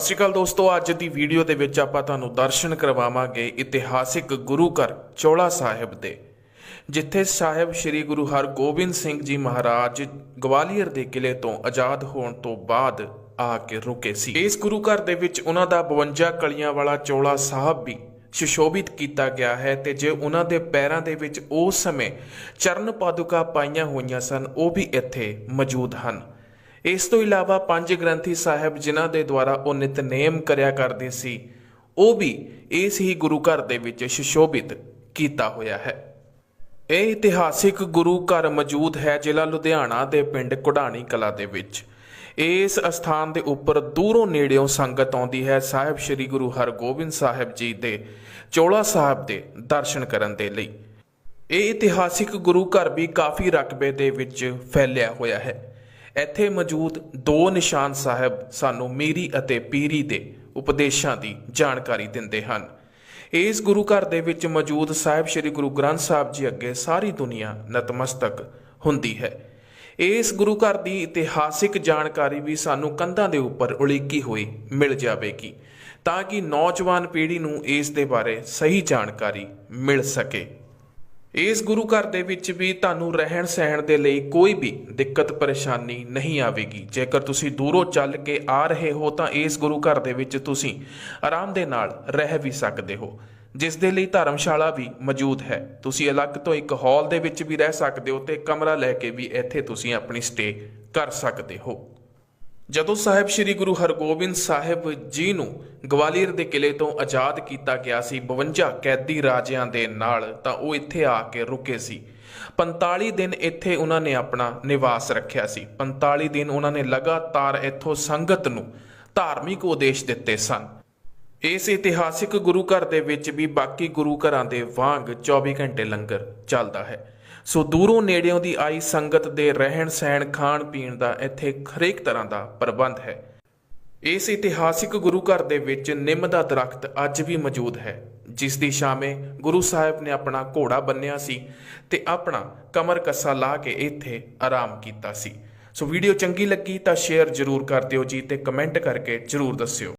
ਸਤਿ ਸ਼੍ਰੀ ਅਕਾਲ ਦੋਸਤੋ, ਅੱਜ ਦੀ ਵੀਡੀਓ ਦੇ ਵਿੱਚ ਆਪਾਂ ਤੁਹਾਨੂੰ ਦਰਸ਼ਨ ਕਰਵਾਵਾਂਗੇ ਇਤਿਹਾਸਿਕ ਗੁਰੂ ਘਰ ਚੋਲਾ ਸਾਹਿਬ ਦੇ, ਜਿੱਥੇ ਸਾਹਿਬ ਸ੍ਰੀ ਗੁਰੂ ਹਰਗੋਬਿੰਦ ਸਿੰਘ ਜੀ ਮਹਾਰਾਜ ਗਵਾਲੀਅਰ ਦੇ ਕਿਲੇ ਤੋਂ ਆਜ਼ਾਦ ਹੋਣ ਤੋਂ ਬਾਅਦ ਆ ਕੇ ਰੁਕੇ ਸੀ। ਇਸ ਗੁਰੂ ਘਰ ਦੇ ਵਿੱਚ ਉਹਨਾਂ ਦਾ 52 ਕਲੀਆਂ ਵਾਲਾ ਚੋਲਾ ਸਾਹਿਬ ਵੀ ਸੁਸ਼ੋਭਿਤ ਕੀਤਾ ਗਿਆ ਹੈ ਤੇ ਜੇ ਉਹਨਾਂ ਦੇ ਪੈਰਾਂ ਦੇ ਵਿੱਚ ਉਸ ਸਮੇਂ ਚਰਨ ਪਾਦੁਕਾ ਪਾਈਆਂ ਹੋਈਆਂ ਸਨ, ਉਹ ਵੀ ਇੱਥੇ ਮੌਜੂਦ ਹਨ। ਇਸ ਤੋਂ ਇਲਾਵਾ ਪੰਜ ਗ੍ਰੰਥੀ ਸਾਹਿਬ ਜਿਨ੍ਹਾਂ ਦੇ ਦੁਆਰਾ ਉਹ ਨਿਤਨੇਮ ਕਰਿਆ ਕਰਦੇ ਸੀ, ਉਹ ਵੀ ਇਸ ਹੀ ਗੁਰੂ ਘਰ ਦੇ ਵਿੱਚ ਸੁਸ਼ੋਭਿਤ ਕੀਤਾ ਹੋਇਆ ਹੈ। ਇਹ ਇਤਿਹਾਸਿਕ ਗੁਰੂ ਘਰ ਮੌਜੂਦ ਹੈ ਜ਼ਿਲ੍ਹਾ ਲੁਧਿਆਣਾ ਦੇ ਪਿੰਡ ਕੁਢਾਣੀ ਕਲਾ ਦੇ ਵਿੱਚ। ਇਸ ਅਸਥਾਨ ਦੇ ਉੱਪਰ ਦੂਰੋਂ ਨੇੜਿਓਂ ਸੰਗਤ ਆਉਂਦੀ ਹੈ ਸਾਹਿਬ ਸ੍ਰੀ ਗੁਰੂ ਹਰਗੋਬਿੰਦ ਸਾਹਿਬ ਜੀ ਦੇ ਚੋਲਾ ਸਾਹਿਬ ਦੇ ਦਰਸ਼ਨ ਕਰਨ ਦੇ ਲਈ। ਇਹ ਇਤਿਹਾਸਿਕ ਗੁਰੂ ਘਰ ਵੀ ਕਾਫੀ ਰਕਬੇ ਦੇ ਵਿੱਚ ਫੈਲਿਆ ਹੋਇਆ ਹੈ। ਇੱਥੇ ਮੌਜੂਦ ਦੋ ਨਿਸ਼ਾਨ ਸਾਹਿਬ ਸਾਨੂੰ ਮੀਰੀ ਅਤੇ ਪੀਰੀ ਦੇ ਉਪਦੇਸ਼ਾਂ ਦੀ ਜਾਣਕਾਰੀ ਦਿੰਦੇ ਹਨ। ਇਸ ਗੁਰੂ ਘਰ ਦੇ ਵਿੱਚ ਮੌਜੂਦ ਸਾਹਿਬ ਸ੍ਰੀ ਗੁਰੂ ਗ੍ਰੰਥ ਸਾਹਿਬ ਜੀ ਅੱਗੇ ਸਾਰੀ ਦੁਨੀਆ ਨਤਮਸਤਕ ਹੁੰਦੀ ਹੈ। ਇਸ ਗੁਰੂ ਘਰ ਦੀ ਇਤਿਹਾਸਿਕ ਜਾਣਕਾਰੀ ਵੀ ਸਾਨੂੰ ਕੰਧਾਂ ਦੇ ਉੱਪਰ ਉਲੀਕੀ ਹੋਈ ਮਿਲ ਜਾਵੇਗੀ, ਤਾਂ ਕਿ ਨੌਜਵਾਨ ਪੀੜ੍ਹੀ ਨੂੰ ਇਸ ਦੇ ਬਾਰੇ ਸਹੀ ਜਾਣਕਾਰੀ ਮਿਲ ਸਕੇ। ਇਸ ਗੁਰੂ ਘਰ ਦੇ ਵਿੱਚ ਵੀ ਤੁਹਾਨੂੰ ਰਹਿਣ ਸਹਿਣ ਦੇ ਲਈ ਕੋਈ ਵੀ ਦਿੱਕਤ, ਪਰੇਸ਼ਾਨੀ ਨਹੀਂ ਆਵੇਗੀ। ਜੇਕਰ ਤੁਸੀਂ ਦੂਰੋਂ ਚੱਲ ਕੇ ਆ ਰਹੇ ਹੋ, ਤਾਂ ਇਸ ਗੁਰੂ ਘਰ ਦੇ ਵਿੱਚ ਤੁਸੀਂ ਆਰਾਮ ਦੇ ਨਾਲ ਰਹਿ ਵੀ ਸਕਦੇ ਹੋ। ਜਿਸ ਦੇ ਲਈ ਧਰਮਸ਼ਾਲਾ ਵੀ ਮੌਜੂਦ ਹੈ। ਤੁਸੀਂ ਅਲੱਗ ਤੋਂ ਇੱਕ ਹਾਲ ਦੇ ਵਿੱਚ ਵੀ ਰਹਿ ਸਕਦੇ ਹੋ ਤੇ ਕਮਰਾ ਲੈ ਕੇ ਵੀ ਇੱਥੇ ਤੁਸੀਂ ਆਪਣੀ ਸਟੇ ਕਰ ਸਕਦੇ ਹੋ। ਜਦੋਂ ਸਾਹਿਬ ਸ੍ਰੀ ਗੁਰੂ ਹਰਗੋਬਿੰਦ ਸਾਹਿਬ ਜੀ ਨੂੰ ਗਵਾਲੀਅਰ ਦੇ ਕਿਲੇ ਤੋਂ ਆਜ਼ਾਦ ਕੀਤਾ ਗਿਆ ਸੀ 52 ਕੈਦੀ ਰਾਜਿਆਂ ਦੇ ਨਾਲ, ਤਾਂ ਉਹ ਇੱਥੇ ਆ ਕੇ ਰੁਕੇ ਸੀ। 45 ਦਿਨ ਇੱਥੇ ਉਹਨਾਂ ਨੇ ਆਪਣਾ ਨਿਵਾਸ ਰੱਖਿਆ ਸੀ। 45 ਦਿਨ ਉਹਨਾਂ ਨੇ ਲਗਾਤਾਰ ਇੱਥੋਂ ਸੰਗਤ ਨੂੰ ਧਾਰਮਿਕ ਉਦੇਸ਼ ਦਿੱਤੇ ਸਨ। ਇਸ ਇਤਿਹਾਸਿਕ ਗੁਰੂ ਘਰ ਦੇ ਵਿੱਚ ਵੀ ਬਾਕੀ ਗੁਰੂ ਘਰਾਂ ਦੇ ਵਾਂਗ 24 ਘੰਟੇ ਲੰਗਰ ਚੱਲਦਾ ਹੈ। ਸੋ ਦੂਰੋਂ ਨੇੜਿਓਂ ਦੀ ਆਈ ਸੰਗਤ ਦੇ ਰਹਿਣ ਸਹਿਣ, ਖਾਣ ਪੀਣ ਦਾ ਇੱਥੇ ਹਰੇਕ ਤਰ੍ਹਾਂ ਦਾ ਪ੍ਰਬੰਧ ਹੈ। ਇਸ ਇਤਿਹਾਸਿਕ ਗੁਰੂ ਘਰ ਦੇ ਵਿੱਚ ਨਿੰਮ ਦਾ ਦਰਖਤ ਅੱਜ ਵੀ ਮੌਜੂਦ ਹੈ। ਜਿਸ ਦੀ ਛਾਵੇਂ ਗੁਰੂ ਸਾਹਿਬ ਨੇ ਆਪਣਾ ਘੋੜਾ ਬੰਨਿਆ ਸੀ ਤੇ ਆਪਣਾ ਕਮਰ ਕੱਸਾ ਲਾ ਕੇ ਇੱਥੇ ਆਰਾਮ ਕੀਤਾ ਸੀ। ਸੋ ਵੀਡੀਓ ਚੰਗੀ ਲੱਗੀ ਤਾਂ ਸ਼ੇਅਰ ਜ਼ਰੂਰ ਕਰ ਦਿਓ ਜੀ ਤੇ ਕਮੈਂਟ ਕਰਕੇ ਜ਼ਰੂਰ ਦੱਸਿਓ।